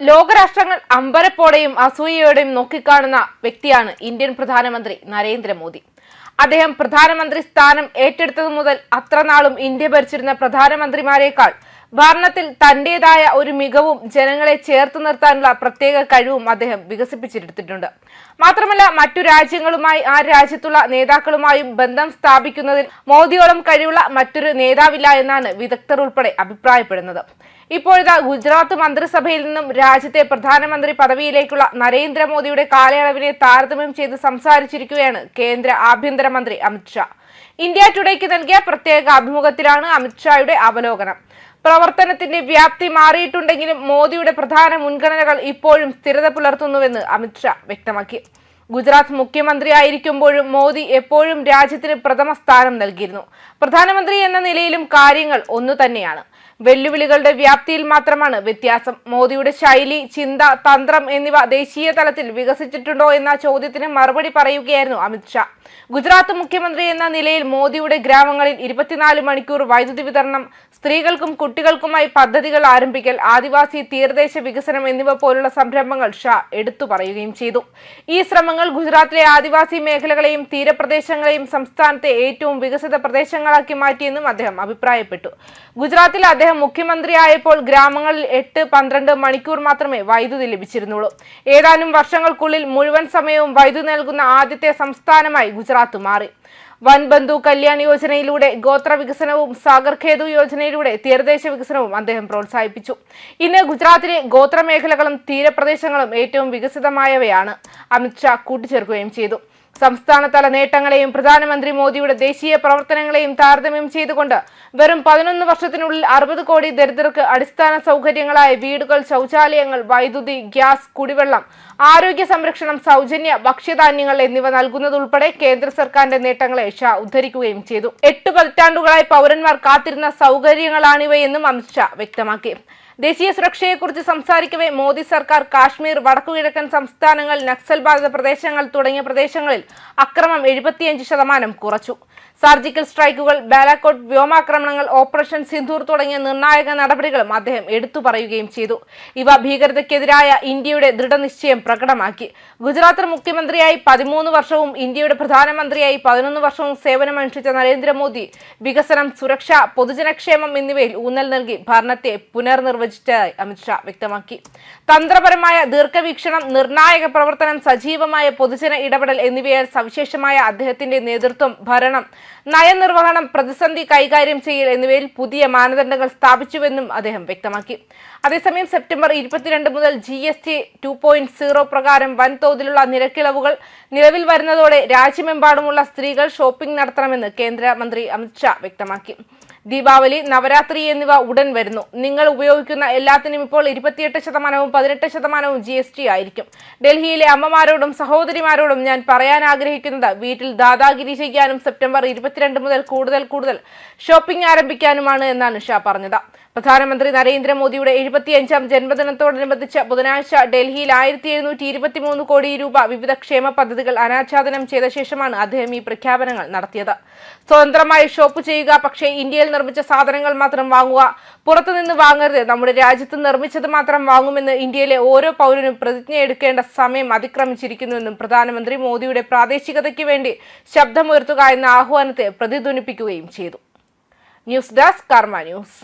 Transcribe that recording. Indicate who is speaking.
Speaker 1: ലോകരാഷ്ട്രങ്ങൾ അമ്പരപ്പോടെയും അസൂയയോടെയും നോക്കിക്കാണുന്ന വ്യക്തിയാണ് ഇന്ത്യൻ പ്രധാനമന്ത്രി നരേന്ദ്രമോദി. അദ്ദേഹം പ്രധാനമന്ത്രി സ്ഥാനം ഏറ്റെടുത്തതു മുതൽ അത്ര നാളും ഇന്ത്യ ഭരിച്ചിരുന്ന പ്രധാനമന്ത്രിമാരെക്കാൾ ഭരണത്തിൽ തന്റേതായ ഒരു മികവും ജനങ്ങളെ ചേർത്ത് നിർത്താനുള്ള പ്രത്യേക കഴിവും അദ്ദേഹം വികസിപ്പിച്ചെടുത്തിട്ടുണ്ട്. മാത്രമല്ല മറ്റു രാജ്യങ്ങളുമായി ആ രാജ്യത്തുള്ള നേതാക്കളുമായും ബന്ധം സ്ഥാപിക്കുന്നതിൽ മോദിയോളം കഴിവുള്ള മറ്റൊരു നേതാവില്ല എന്നാണ് വിദഗ്ധർ ഉൾപ്പെടെ അഭിപ്രായപ്പെടുന്നത്. ഇപ്പോഴത്തെ ഗുജറാത്ത് മന്ത്രിസഭയിൽ നിന്നും രാജ്യത്തെ പ്രധാനമന്ത്രി പദവിയിലേക്കുള്ള നരേന്ദ്രമോദിയുടെ കാലയളവിനെ താരതമ്യം ചെയ്ത് സംസാരിച്ചിരിക്കുകയാണ് കേന്ദ്ര ആഭ്യന്തരമന്ത്രി അമിത്ഷാ ഇന്ത്യ ടുഡേക്ക് നൽകിയ പ്രത്യേക അഭിമുഖത്തിലാണ് അമിത്ഷായുടെ അവലോകനം. പ്രവർത്തനത്തിന്റെ വ്യാപ്തി മാറിയിട്ടുണ്ടെങ്കിലും മോദിയുടെ പ്രധാന മുൻഗണനകൾ ഇപ്പോഴും സ്ഥിരത പുലർത്തുന്നുവെന്ന് അമിത്ഷാ വ്യക്തമാക്കി. ഗുജറാത്ത് മുഖ്യമന്ത്രിയായിരിക്കുമ്പോഴും മോദി എപ്പോഴും രാജ്യത്തിന് പ്രഥമ സ്ഥാനം നൽകിയിരുന്നു. പ്രധാനമന്ത്രി എന്ന നിലയിലും കാര്യങ്ങൾ ഒന്നു തന്നെയാണ്. വെല്ലുവിളികളുടെ വ്യാപ്തിയിൽ മാത്രമാണ് വ്യത്യാസം. മോദിയുടെ ശൈലി ചിന്ത തന്ത്രം എന്നിവ ദേശീയ തലത്തിൽ വികസിച്ചിട്ടുണ്ടോ എന്ന ചോദ്യത്തിന് മറുപടി പറയുകയായിരുന്നു അമിത്ഷാ ഗുജറാത്ത് മുഖ്യമന്ത്രി എന്ന നിലയിൽ മോദിയുടെ ഗ്രാമങ്ങളിൽ ഇരുപത്തിനാല് മണിക്കൂർ വൈദ്യുതി വിതരണം സ്ത്രീകൾക്കും കുട്ടികൾക്കുമായി പദ്ധതികൾ ആരംഭിക്കൽ ആദിവാസി തീരദേശ വികസനം എന്നിവ പോലുള്ള സംരംഭങ്ങൾ ഷാ എടുത്തു പറയുകയും ചെയ്തു. ഈ ശ്രമങ്ങൾ ഗുജറാത്തിലെ ആദിവാസി മേഖലകളെയും തീരപ്രദേശങ്ങളെയും സംസ്ഥാനത്തെ ഏറ്റവും വികസിത പ്രദേശങ്ങളാക്കി മാറ്റിയെന്നും അദ്ദേഹം അഭിപ്രായപ്പെട്ടു. ഗുജറാത്തിൽ അദ്ദേഹം മുഖ്യമന്ത്രിയായപ്പോൾ ഗ്രാമങ്ങളിൽ എട്ട് പന്ത്രണ്ട് മണിക്കൂർ മാത്രമേ വൈദ്യുതി ലഭിച്ചിരുന്നുള്ളൂ. ഏതാനും വർഷങ്ങൾക്കുള്ളിൽ മുഴുവൻ സമയവും വൈദ്യുതി നൽകുന്ന ആദ്യത്തെ സംസ്ഥാനമായി ഗുജറാത്ത് മാറി. വൻബന്ധു കല്യാൺ യോജനയിലൂടെ ഗോത്ര വികസനവും സാഗർ ഖേതു യോജനയിലൂടെ തീരദേശ വികസനവും അദ്ദേഹം പ്രോത്സാഹിപ്പിച്ചു. ഇന്ന് ഗുജറാത്തിലെ ഗോത്രമേഖലകളും തീരപ്രദേശങ്ങളും ഏറ്റവും വികസിതമായവയാണ്. അമിത്ഷാ കൂട്ടിച്ചേർക്കുകയും ചെയ്തു. സംസ്ഥാനതല നേട്ടങ്ങളെയും പ്രധാനമന്ത്രി മോദിയുടെ ദേശീയ പ്രവർത്തനങ്ങളെയും താരതമ്യം ചെയ്തുകൊണ്ട് വെറും പതിനൊന്ന് വർഷത്തിനുള്ളിൽ അറുപത് കോടി ദരിദ്രർക്ക് അടിസ്ഥാന സൗകര്യങ്ങളായ വീടുകൾ ശൗചാലയങ്ങൾ വൈദ്യുതി ഗ്യാസ് കുടിവെള്ളം ആരോഗ്യ സംരക്ഷണം സൗജന്യ ഭക്ഷ്യധാന്യങ്ങൾ എന്നിവ നൽകുന്നതുൾപ്പെടെ കേന്ദ്ര സർക്കാരിന്റെ നേട്ടങ്ങളെ ഷാ ഉദ്ധരിക്കുകയും ചെയ്തു. എട്ട് പതിറ്റാണ്ടുകളായി പൗരന്മാർ കാത്തിരുന്ന സൗകര്യങ്ങളാണിവയെന്നും അമിത്ഷാ വ്യക്തമാക്കി. ദേശീയ സുരക്ഷയെക്കുറിച്ച് സംസാരിക്കവേ മോദി സർക്കാർ കാശ്മീർ വടക്കുകിഴക്കൻ സംസ്ഥാനങ്ങൾ നക്സൽ ബാധിത പ്രദേശങ്ങൾ തുടങ്ങിയ പ്രദേശങ്ങളിൽ അക്രമം എഴുപത്തിയഞ്ച് ശതമാനം കുറച്ചു. സർജിക്കൽ സ്ട്രൈക്കുകൾ ബാലാക്കോട്ട് വ്യോമാക്രമണങ്ങൾ ഓപ്പറേഷൻ സിന്ധൂർ തുടങ്ങിയ നിർണായക നടപടികളും അദ്ദേഹം എടുത്തു പറയുകയും ചെയ്തു. ഇവ ഭീകരതയ്ക്കെതിരായ ഇന്ത്യയുടെ ദൃഢനിശ്ചയം പ്രകടമാക്കി. ഗുജറാത്ത് മുഖ്യമന്ത്രിയായി പതിമൂന്ന് വർഷവും ഇന്ത്യയുടെ പ്രധാനമന്ത്രിയായി പതിനൊന്ന് വർഷവും സേവനമനുഷ്ഠിച്ച നരേന്ദ്രമോദി വികസനം സുരക്ഷ പൊതുജനക്ഷേമം എന്നിവയിൽ ഊന്നൽ നൽകി ഭരണത്തെ പുനർനിർവചിച്ചതായി അമിത്ഷാ വ്യക്തമാക്കി. തന്ത്രപരമായ ദീർഘവീക്ഷണം നിർണായക പ്രവർത്തനം സജീവമായ പൊതുജന ഇടപെടൽ എന്നിവയാൽ സവിശേഷമായ അദ്ദേഹത്തിന്റെ നേതൃത്വം ഭരണം. നയനിർവഹണം പ്രതിസന്ധി കൈകാര്യം ചെയ്യൽ എന്നിവയിൽ പുതിയ മാനദണ്ഡങ്ങൾ സ്ഥാപിച്ചുവെന്നും അദ്ദേഹം വ്യക്തമാക്കി. അതേസമയം സെപ്റ്റംബർ ഇരുപത്തിരണ്ട് മുതൽ G S T two point zero പ്രകാരം വൻതോതിലുള്ള നിരക്കിളവുകൾ നിലവിൽ വരുന്നതോടെ രാജ്യമെമ്പാടുമുള്ള സ്ത്രീകൾ ഷോപ്പിംഗ് നടത്തണമെന്ന് കേന്ദ്രമന്ത്രി അമിത്ഷാ വ്യക്തമാക്കി. ദീപാവലി നവരാത്രി എന്നിവ ഉടൻ വരുന്നു. നിങ്ങൾ ഉപയോഗിക്കുന്ന എല്ലാത്തിനും ഇപ്പോൾ ഇരുപത്തിയെട്ട് ശതമാനവും പതിനെട്ട് ശതമാനവും ജി എസ് ടി ആയിരിക്കും. ഡൽഹിയിലെ അമ്മമാരോടും സഹോദരിമാരോടും ഞാൻ പറയാൻ ആഗ്രഹിക്കുന്നത് വീട്ടിൽ ദാദാഗിരി ചെയ്യാനും സെപ്റ്റംബർ ഇരുപത്തിരണ്ട് മുതൽ കൂടുതൽ കൂടുതൽ ഷോപ്പിംഗ് ആരംഭിക്കാനുമാണ് എന്നാണ് ഷാ പറഞ്ഞത്. പ്രധാനമന്ത്രി നരേന്ദ്രമോദിയുടെ എഴുപത്തിയഞ്ചാം ജന്മദിനത്തോടനുബന്ധിച്ച് ബുധനാഴ്ച ഡൽഹിയിൽ ആയിരത്തി എഴുന്നൂറ്റി ഇരുപത്തിമൂന്ന് കോടി രൂപ വിവിധ ക്ഷേമ പദ്ധതികൾ അനാച്ഛാദനം ചെയ്ത ശേഷമാണ് അദ്ദേഹം ഈ പ്രഖ്യാപനങ്ങൾ നടത്തിയത്. സ്വതന്ത്രമായി ഷോപ്പ് ചെയ്യുക പക്ഷേ ഇന്ത്യയിൽ നിർമ്മിച്ച സാധനങ്ങൾ മാത്രം വാങ്ങുക. പുറത്തുനിന്ന് വാങ്ങരുത്. നമ്മുടെ രാജ്യത്ത് നിർമ്മിച്ചത് മാത്രം വാങ്ങുമെന്ന് ഇന്ത്യയിലെ ഓരോ പൗരനും പ്രതിജ്ഞ എടുക്കേണ്ട സമയം അതിക്രമിച്ചിരിക്കുന്നുവെന്നും പ്രധാനമന്ത്രി മോദിയുടെ പ്രാദേശികതയ്ക്ക് വേണ്ടി ശബ്ദമുയർത്തുക എന്ന ആഹ്വാനത്തെ പ്രതിധ്വനിപ്പിക്കുകയും ചെയ്തു. News desk Karma news.